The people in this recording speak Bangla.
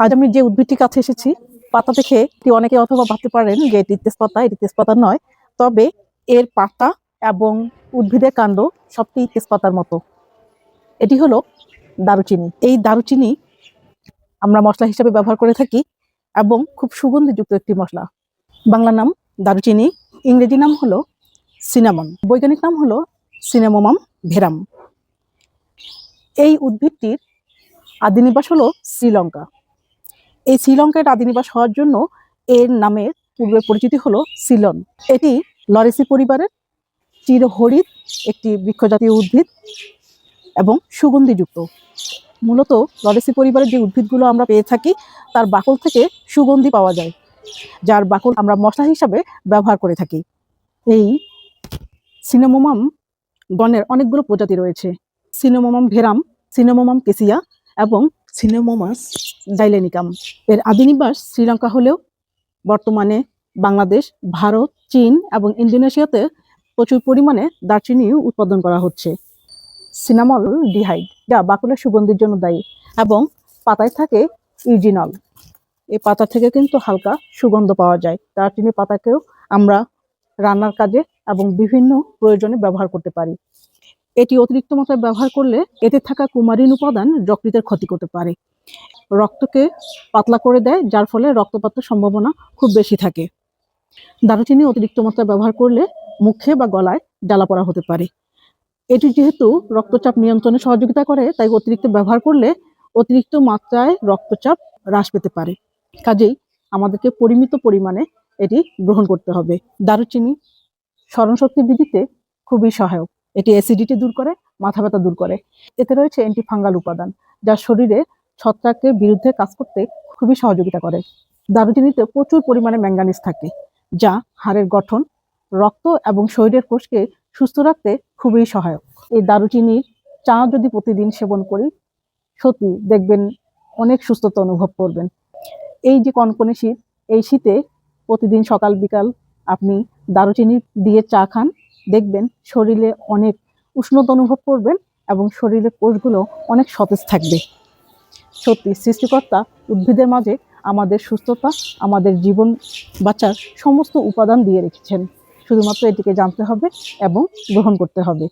আজ আমি যে উদ্ভিদটির কাছে এসেছি পাতা দেখে অনেকে অথবা ভাবতে পারেন যে এটি তেজপাতা এটি তেজপাতা নয়। তবে এর পাতা এবং উদ্ভিদের কাণ্ড সবটি তেজপাতার মতো। এটি হলো দারুচিনি। এই দারুচিনি আমরা মশলা হিসেবে ব্যবহার করে থাকি এবং খুব সুগন্ধিযুক্ত একটি মশলা। বাংলা নাম দারুচিনি, ইংরেজি নাম হলো সিনামন। বৈজ্ঞানিক নাম হলো সিনেমোমাম ভেরাম। এই উদ্ভিদটির আদিনিবাস হলো শ্রীলঙ্কা। এই শ্রীলঙ্কার আদিনিবাস হওয়ার জন্য এর নামের পূর্বে পরিচিতি হলো সিলন। এটি লরেসি পরিবারের চিরহরিত একটি বৃক্ষজাতীয় উদ্ভিদ এবং সুগন্ধিযুক্ত। মূলত লরেসি পরিবারের যে উদ্ভিদগুলো আমরা পেয়ে থাকি, তার বাকল থেকে সুগন্ধি পাওয়া যায়, যার বাকল আমরা মশলা হিসাবে ব্যবহার করে থাকি। এই সিনেমোমাম গণের অনেকগুলো প্রজাতি রয়েছে। সিনেমোমাম ভেরাম, সিনেমোমাম কেসিয়া এবং সিনেমোমাস জাইলেনিকাম এর আদিনিবাস শ্রীলঙ্কা হলেও বর্তমানে বাংলাদেশ, ভারত, চীন এবং ইন্দোনেশিয়াতে প্রচুর পরিমাণে দারচিনি উৎপাদন করা হচ্ছে। সিনামল ডিহাইড, যা বাকুলের সুগন্ধির জন্য দায়ী এবং পাতায় থাকে ইউজিনল। এই পাতা থেকে কিন্তু হালকা সুগন্ধ পাওয়া যায়। দারচিনির পাতাকেও আমরা রান্নার কাজে এবং বিভিন্ন প্রয়োজনে ব্যবহার করতে পারি। এটি অতিরিক্ত মাত্রায় ব্যবহার করলে এতে থাকা কুমারিন উপাদান যকৃতের ক্ষতি করতে পারে। রক্তকে পাতলা করে দেয়, যার ফলে রক্তপাতের সম্ভাবনা খুব বেশি থাকে। দারুচিনি অতিরিক্ত মাত্রায় ব্যবহার করলে মুখে বা গলায় জ্বালা পড়া হতে পারে। এটি যেহেতু রক্তচাপ নিয়ন্ত্রণে সহযোগিতা করে, তাই অতিরিক্ত ব্যবহার করলে অতিরিক্ত মাত্রায় রক্তচাপ হ্রাস পেতে পারে। কাজেই আমাদেরকে পরিমিত পরিমাণে এটি গ্রহণ করতে হবে। দারুচিনি স্মরণশক্তি বৃদ্ধিতে খুবই সহায়ক। এটি অ্যাসিডিটি দূর করে, মাথা ব্যথা দূর করে। এতে রয়েছে অ্যান্টিফাঙ্গাল উপাদান, যা শরীরে ছত্রাকের বিরুদ্ধে কাজ করতে খুবই সহযোগিতা করে। দারুচিনিতে প্রচুর পরিমাণে ম্যাঙ্গানিজ থাকে, যা হাড়ের গঠন, রক্ত এবং শরীরের কোষকে সুস্থ রাখতে খুবই সহায়ক। এই দারুচিনির চা যদি প্রতিদিন সেবন করি, সত্যি দেখবেন অনেক সুস্থতা অনুভব করবেন। এই যে কনকনে শীত, এই শীতে প্রতিদিন সকাল বিকাল আপনি দারুচিনি দিয়ে চা খান দেখবেন শরীরে অনেক উষ্ণতা অনুভব করবেন এবং শরীরের কোষগুলো অনেক সতেজ থাকবে। সত্যি, সৃষ্টিকর্তা উদ্ভিদের মাঝে আমাদের সুস্থতা, আমাদের জীবন বাঁচার সমস্ত উপাদান দিয়ে রেখেছেন। শুধুমাত্র এটিকে জানতে হবে এবং গ্রহণ করতে হবে।